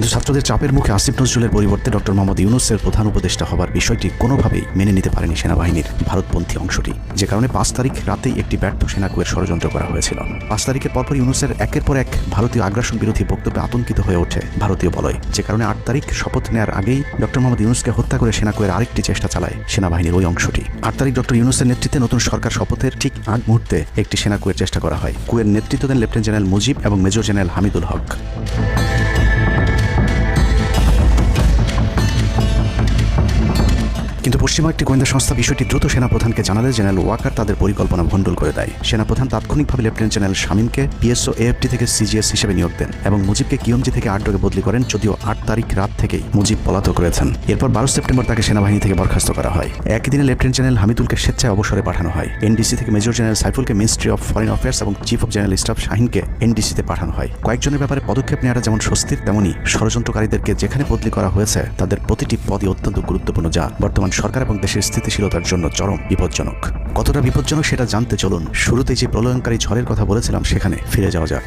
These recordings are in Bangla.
কিন্তু ছাত্রদের চাপের মুখে আসিফ নজরুলের পরিবর্তে ডক্টর মোহাম্মদ ইউনুসের প্রধান উপদেষ্টা হবার বিষয়টি কোনোভাবেই মেনে নিতে পারেনি সেনাবাহিনীর ভারতপন্থী অংশটি। যে কারণে পাঁচ তারিখ রাতেই একটি ব্যর্থ সেনাকুয়ের ষড়যন্ত্র করা হয়েছিল। পাঁচ তারিখের পরপর ইউনুসের একের পর এক ভারতীয় আগ্রাসন বিরোধী বক্তব্যে আতঙ্কিত হয়ে ওঠে ভারতীয় বলয়। যে কারণে আট তারিখ শপথ নেওয়ার আগেই ডক্টর মোহাম্মদ ইউনুসকে হত্যা করে সেনাকুয়ের আরেকটি চেষ্টা চালায় সেনাবাহিনীর ওই অংশটি। আট তারিখ ডক্টর ইউনুসের নেতৃত্বে নতুন সরকার শপথের ঠিক আগ মুহূর্তে একটি সেনা কুয়ের চেষ্টা করা হয়। কুয়ের নেতৃত্ব দেন লেফটেন্যান্ট জেনারেল মুজিব এবং মেজর জেনারেল হামিদুল হক। পশ্চিমা একটি গোয়েন্দা সংস্থা বিষয়টি দ্রুত সেনাপ্রধানকে জানালে জেনারেল ওয়াকার তাদের পরিকল্পনা ভণ্ডুল করে দেয়। সেনাপ্রধান তাৎক্ষণিকভাবে লেফটেন্যান্ট জেনারেল শামীমকে পিএসও এএফটি থেকে সিজিএস হিসেবে নিয়োগ দেন এবং মুজিবকে কিয়মজি থেকে আটডোকে বদলি করেন, যদিও আট তারিখ রাত থেকেই মুজিব পলাতক রয়েছেন। এরপর বারো সেপ্টেম্বর তাকে সেনাবাহিনী থেকে বরখাস্ত করা হয়। একই দিনে লেফটেন্যান্ট জেনারেল হামিদুলকে স্বেচ্ছায় অবসরে পাঠানো হয়। এনডিসি থেকে মেজর জেনারেল সাইফুলকে মিনিস্ট্রি অফ ফরেন অ্যাফেয়ার্স এবং চিফ অফ জেনারেল স্টাফ শাহিনকে এনডিসিতে পাঠানো হয়। কয়েকজনের ব্যাপারে পদক্ষেপ নেওয়াটা যেমন স্বস্তির তেমনই ষড়যন্ত্রকারীদেরকে যেখানে বদলি করা হয়েছে, তাদের প্রতিটি পদই অত্যন্ত গুরুত্বপূর্ণ, যা বর্তমান সরকার এবং দেশের স্থিতিশীলতার জন্য চরম বিপজ্জনক। কতটা বিপজ্জনক সেটা জানতে চলুন। শুরুতে যে প্রলয়নকারী ঝড়ের কথা বলেছিলাম সেখানে ফিরে যাওয়া যাক।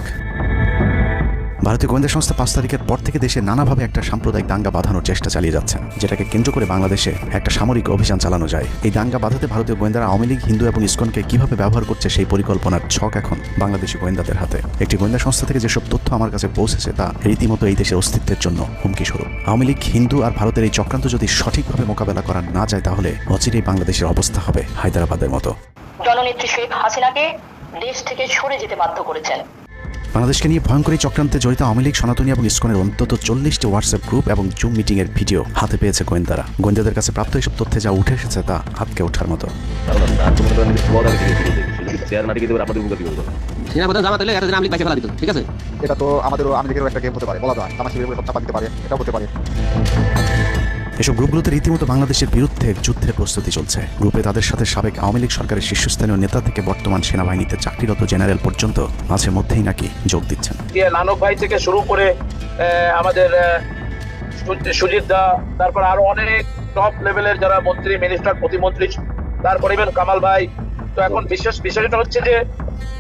ভারতীয় গোয়েন্দা সংস্থা পাঁচ তারিখের পর থেকে দেশে নানাভাবে একটা সাম্প্রদায়িক দাঙ্গা বাঁধানোর চেষ্টা চালিয়ে যাচ্ছেন, যেটাকে কেন্দ্র করে বাংলাদেশে একটা সামরিক অভিযান চালানো যায়। এই দাঙ্গা বাঁধাতে ভারতীয় গোয়েন্দারা আওয়ামী লীগ, হিন্দু এবং ইসকনকে কীভাবে ব্যবহার করছে সেই পরিকল্পনার ছক এখন বাংলাদেশি গোয়েন্দাদের হাতে। একটি গোয়েন্দা সংস্থা থেকে যেসব তথ্য আমার কাছে পৌঁছেছে, তা রীতিমতো এই দেশের অস্তিত্বের জন্য হুমকি স্বরূপ। আওয়ামী লীগ, হিন্দু আর ভারতের এই চক্রান্ত যদি সঠিকভাবে মোকাবেলা করা না যায়, তাহলে অচিরেই বাংলাদেশের অবস্থা হবে হায়দ্রাবাদের মতো। জননেত্রী শেখ হাসিনাকে দেশ থেকে সরে যেতে বাধ্য করেছেন। বাংলাদেশকে নিয়ে ভয়ঙ্করী চক্রান্তে জড়িত আওয়ামী লীগ সনাতনী এবং ইস্কনের অন্তত চল্লিশটি হোয়াটসঅ্যাপ গ্রুপ এবং জুম মিটিং এর ভিডিও হাতে পেয়েছে গোয়েন্দারা। গোয়েন্দাদের কাছে প্রাপ্ত এসব তথ্যে যা উঠে এসেছে তা হাতকে ওঠার মতো। ঠিক আছে? এটা তো আমাদেরও আমেরিকারও একটা গেম হতে পারে বলা যায়। আমার শিবিরের চাপা পারে এটাও হতে পারে। এসব গ্রুপগুলোতে রীতিমতো বাংলাদেশের বিরুদ্ধে যুদ্ধের প্রস্তুতি চলছে। গ্রুপে তাদের সাথে সাবেক আওয়ামী লীগ সরকারের শীর্ষস্থানীয় নেতা থেকে বর্তমান সেনাবাহিনীতে চাকরিরত জেনারেল পর্যন্ত মাঝে মধ্যেই নাকি যোগ দিচ্ছেন। নানক ভাই থেকে শুরু করে আমাদের সুজিত দা তারপর আরও অনেক টপ লেভেলের যারা মন্ত্রী মিনিস্টার প্রতিমন্ত্রী তারপর ইভেন কামাল ভাই। তো এখন বিশেষ বিষয়টা হচ্ছে যে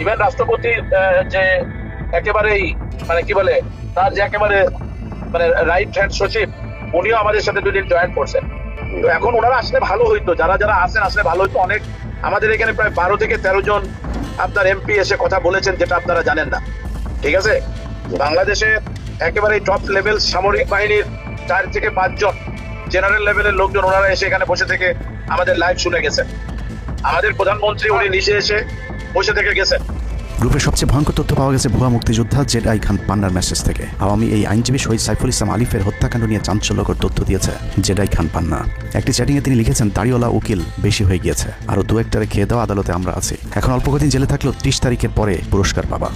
ইভেন রাষ্ট্রপতির আহ, যে একেবারেই মানে কি বলে তার যে একেবারে মানে রাইট হ্যান্ড সচিব উনিও আমাদের সাথে দুদিন জয়েন করছেন। তো এখন ওনারা আসলে ভালো হইতো, যারা যারা আসেন আসলে ভালো হইতো অনেক। আমাদের এখানে প্রায় বারো থেকে তেরো জন আপনার এমপি এসে কথা বলেছেন, যেটা আপনারা জানেন না। ঠিক আছে? বাংলাদেশে একেবারে টপ লেভেল সামরিক বাহিনীর চার থেকে পাঁচজন জেনারেল লেভেলের লোকজন ওনারা এসে এখানে বসে থেকে আমাদের লাইভ শুনে গেছেন। আমাদের প্রধানমন্ত্রী উনি নিচে এসে বসে থেকে গেছেন। গ্রুপের সবচেয়ে ভয়ঙ্কর তথ্য পাওয়া গেছে ভুয়া মুক্তিযোদ্ধা জেড আই খান পান্নার মেসেজ থেকে। আওয়ামী এই আইনজীবী শহীদ সাইফুল ইসলাম আলিফের হত্যাকাণ্ড নিয়ে চাঞ্চল্যকর তথ্য দিয়েছে জেডাই খান পান্না। একটি চ্যাটিংয়ে তিনি লিখেছেন, দাড়িওয়ালা উকিল বেশি হয়ে গিয়েছে। আরও দু একটারে খেয়ে দেওয়া আদালতে আমরা আছি। এখন অল্প কদিন জেলে থাকলেও ত্রিশ তারিখের পরে পুরস্কার পাবা।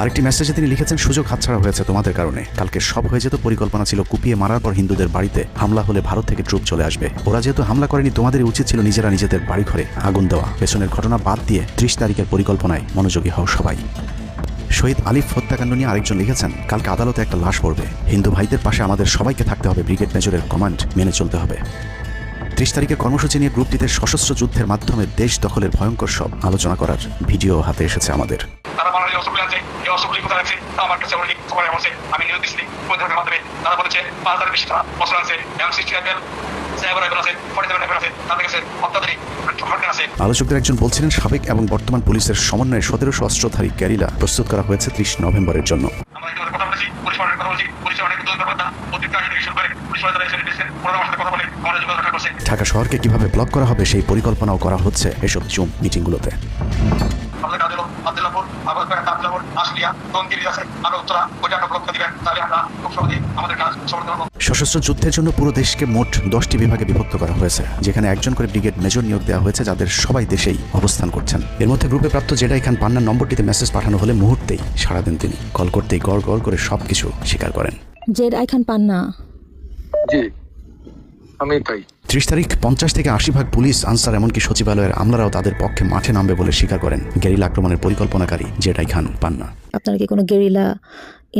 আরেকটি মেসেজে তিনি লিখেছেন, সুযোগ হাতছাড়া হয়েছে তোমাদের কারণে। কালকে সব হয়ে যেত পরিকল্পনা ছিল কুপিয়ে মারার পর হিন্দুদের বাড়িতে। হামলা হলে ভারত থেকে ট্রুপ চলে আসবে। ওরা যেহেতু হামলা করেনি তোমাদের উচিত ছিল নিজেরা নিজেদের বাড়ি ঘরে আগুন দেওয়া। পেছনের ঘটনা বাদ দিয়ে ত্রিশ তারিখের পরিকল্পনায় মনোযোগী হও সবাই। শহীদ আলিফ হত্যাকাণ্ড নিয়ে আরেকজন লিখেছেন, কালকে আদালতে একটা লাশ পড়বে। হিন্দু ভাইদের পাশে আমাদের সবাইকে থাকতে হবে। ব্রিগেড মেজরের কমান্ড মেনে চলতে হবে। ত্রিশ তারিখের কর্মসূচি নিয়ে গ্রুপটিতে সশস্ত্র যুদ্ধের মাধ্যমে দেশ দখলের ভয়ঙ্কর সব আলোচনা করার ভিডিও হাতে এসেছে আমাদের। তারা বাংলাদেশ অস্ত্রগুলি আছে এই কোথায় আছে আমার কাছে অলরেডি খবর এমনছে আমি নিউজ দিচ্ছি মাধ্যমে তারা বলেছে পাঁচ হাজার বেশি তারা অস্ত্র আছে এম সিক্সটি রাইফেল আছে আছে আছে। আলোচকদের একজন বলছিলেন সাবেক এবং বর্তমান পুলিশের সমন্বয়ে সতেরোশো অস্ত্রধারী গ্যারিলা প্রস্তুত করা হয়েছে ত্রিশ নভেম্বরের জন্য। অনেক ঢাকা শহরকে কীভাবে ব্লক করা হবে সেই পরিকল্পনাও করা হচ্ছে এসব জুম মিটিংগুলোতে আব্দুল্লাপুর আবুলপুর আব্দুল্লাপুর আশুলিয়া গঙ্গিরি আছে আরও উত্তরা ওইটা একটা দিবেন। তাহলে আমরা খুব সহজেই আমাদের কাজ সমর্থন সশস্ত্র যুদ্ধের জন্য পুরো দেশকে মোট দশটি বিভাগে বিভক্ত করা হয়েছে যেখানে একজন করে ব্রিগেড মেজর নিয়োগ দেওয়া হয়েছে যাদের সবাই দেশেই অবস্থান করছেন। এর মধ্যে গ্রুপে প্রাপ্ত জেডাই খান পান্নার নম্বরটিতে মেসেজ পাঠানো হলে মুহূর্তেই সাড়া দেন তিনি। কল করতেই গড় গড় করে সবকিছু স্বীকার করেন। জেড আইখান পান্না। জি আমি তাই। ত্রিশ তারিখ পঞ্চাশ থেকে আশি ভাগ পুলিশ আনসার এমনকি সচিবালয়ের আমলারাও তাদের পক্ষে মাঠে নামবে বলে স্বীকার করেন গেরিলা আক্রমণের পরিকল্পনাকারী জেডাই খান পান্না। আপনারা কি কোনো গেরিলা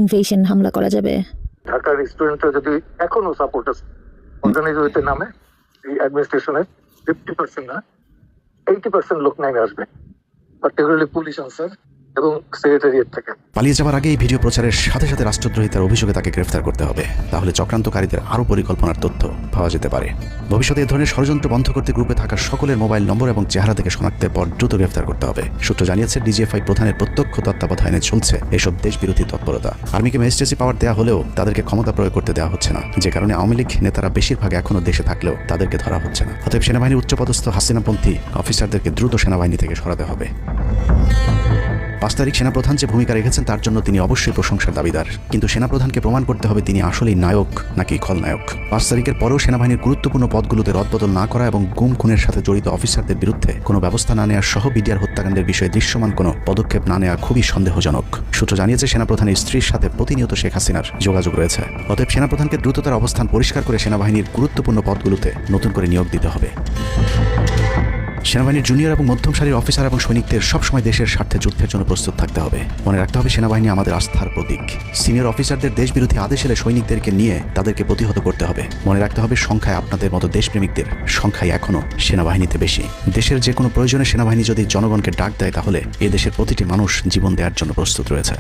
ইনভেশন হামলা করা যাবে? ঢাকার স্টুডেন্টরা যদি এখনও সাপোর্ট আছে অর্গানাইজ হইতে নামে এই অ্যাডমিনিস্ট্রেশনের ফিফটি পার্সেন্ট না এইটি পার্সেন্ট লোক নেমে আসবে। পার্টিকুলারলি পুলিশ আনসার এবং সেক্রেটারিয়েট থেকে। পালিয়ে যাওয়ার আগে এই ভিডিও প্রচারের সাথে সাথে রাষ্ট্রদ্রোহিতার অভিযোগে তাকে গ্রেফতার করতে হবে। তাহলে চক্রান্তকারীদের আরও পরিকল্পনার তথ্য পাওয়া যেতে পারে। ভবিষ্যতে এ ধরনের ষড়যন্ত্র বন্ধ করতে গ্রুপে থাকা সকলের মোবাইল নম্বর এবং চেহারা থেকে শনাক্তের পর দ্রুত গ্রেফতার করতে হবে। সূত্র জানিয়েছে, ডিজিএফআই প্রধানের প্রত্যক্ষ তত্ত্বাবধানে চলছে এসব দেশবিরোধী তৎপরতা। আর্মিকে ম্যাজিস্ট্রেসি পাওয়ার দেওয়া হলেও তাদেরকে ক্ষমতা প্রয়োগ করতে দেওয়া হচ্ছে না। যে কারণে আওয়ামী লীগ নেতারা বেশিরভাগ এখনও দেশে থাকলেও তাদেরকে ধরা হচ্ছে না। অতএব সেনাবাহিনীর উচ্চপদস্থ হাসিনাপন্থী অফিসারদেরকে দ্রুত সেনাবাহিনী থেকে সরাতে হবে। পাঁচ তারিখ সেনাপ্রধান যে ভূমিকা রেখেছেন, তার জন্য তিনি অবশ্যই প্রশংসার দাবিদার। কিন্তু সেনাপ্রধানকে প্রমাণ করতে হবে তিনি আসলেই নায়ক নাকি খলনায়ক। পাঁচ তারিখের পরেও সেনাবাহিনীর গুরুত্বপূর্ণ পদগুলোতে রদবদল না করা এবং গুম খুনের সাথে জড়িত অফিসারদের বিরুদ্ধে কোনো ব্যবস্থা না নেওয়ার সহ বিডিআর হত্যাকাণ্ডের বিষয়ে দৃশ্যমান কোনো পদক্ষেপ না নেওয়া খুবই সন্দেহজনক। সূত্র জানিয়েছে, সেনাপ্রধানের স্ত্রীর সাথে প্রতিনিয়ত শেখ হাসিনার যোগাযোগ রয়েছে। অতএব সেনাপ্রধানকে দ্রুততার অবস্থান পরিষ্কার করে সেনাবাহিনীর গুরুত্বপূর্ণ পদগুলোতে নতুন করে নিয়োগ দিতে হবে। সেনাবাহিনীর জুনিয়র এবং মধ্যম সারির অফিসার এবং সৈনিকদের সবসময় দেশের স্বার্থে যুদ্ধের জন্য প্রস্তুত থাকতে হবে। মনে রাখতে হবে সেনাবাহিনী আমাদের আস্থার প্রতীক। সিনিয়র অফিসারদের দেশবিরোধী আদেশ এলে সৈনিকদেরকে নিয়ে তাদেরকে প্রতিহত করতে হবে। মনে রাখতে হবে সংখ্যায় আপনাদের মতো দেশপ্রেমিকদের সংখ্যায় এখনও সেনাবাহিনীতে বেশি। দেশের যে কোনো প্রয়োজনে সেনাবাহিনী যদি জনগণকে ডাক দেয় তাহলে এ দেশের প্রতিটি মানুষ জীবন দেওয়ার জন্য প্রস্তুত রয়েছে।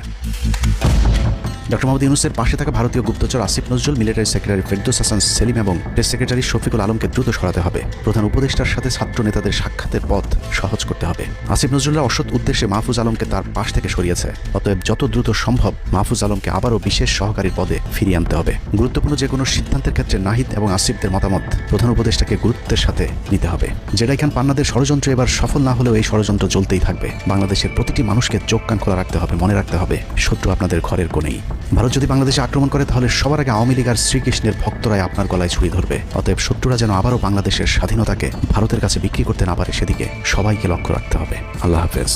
ডক্টর মোহাম্মদ ইউনুসের পাশে থাকা ভারতীয় গুপ্তচর আসিফ নজরুল, মিলিটারি সেক্রেটারি ফেরদৌস হাসান সেলিম এবং প্রেস সেক্রেটারি শফিকুল আলমকে দ্রুত সরাতে হবে। প্রধান উপদেষ্টার সাথে ছাত্র নেতাদের সাক্ষাতের পথ সহজ করতে হবে। আসিফ নজরুল্লাহ অসৎ উদ্দেশ্যে মাহফুজ আলমকে তার পাশ থেকে সরিয়েছে। অতএব যত দ্রুত সম্ভব মাহফুজ আলমকে আবারও বিশেষ সহকারী পদে ফিরিয়ে আনতে হবে। গুরুত্বপূর্ণ যে কোনো সিদ্ধান্তের ক্ষেত্রে নাহিদ এবং আসিফদের মতামত প্রধান উপদেষ্টাকে গুরুত্বের সাথে নিতে হবে। যেটাই খান পান্নাদের ষড়যন্ত্র এবার সফল না হলেও এই ষড়যন্ত্র চলতেই থাকবে। বাংলাদেশের প্রতিটি মানুষকে চোখ কান খোলা রাখতে হবে, মনে রাখতে হবে। শত্রু আপনাদের ঘরের কোণেই। ভারত যদি বাংলাদেশে আক্রমণ করে, তাহলে সবার আগে আওয়ামী লীগ আর শ্রীকৃষ্ণের ভক্তরাই আপনার গলায় ছুরি ধরবে। অতএব শত্রুরা যেন আবারও বাংলাদেশের স্বাধীনতাকে ভারতের কাছে বিক্রি করতে না পারে, সেদিকে সবাইকে লক্ষ্য রাখতে হবে। আল্লাহ হাফেজ।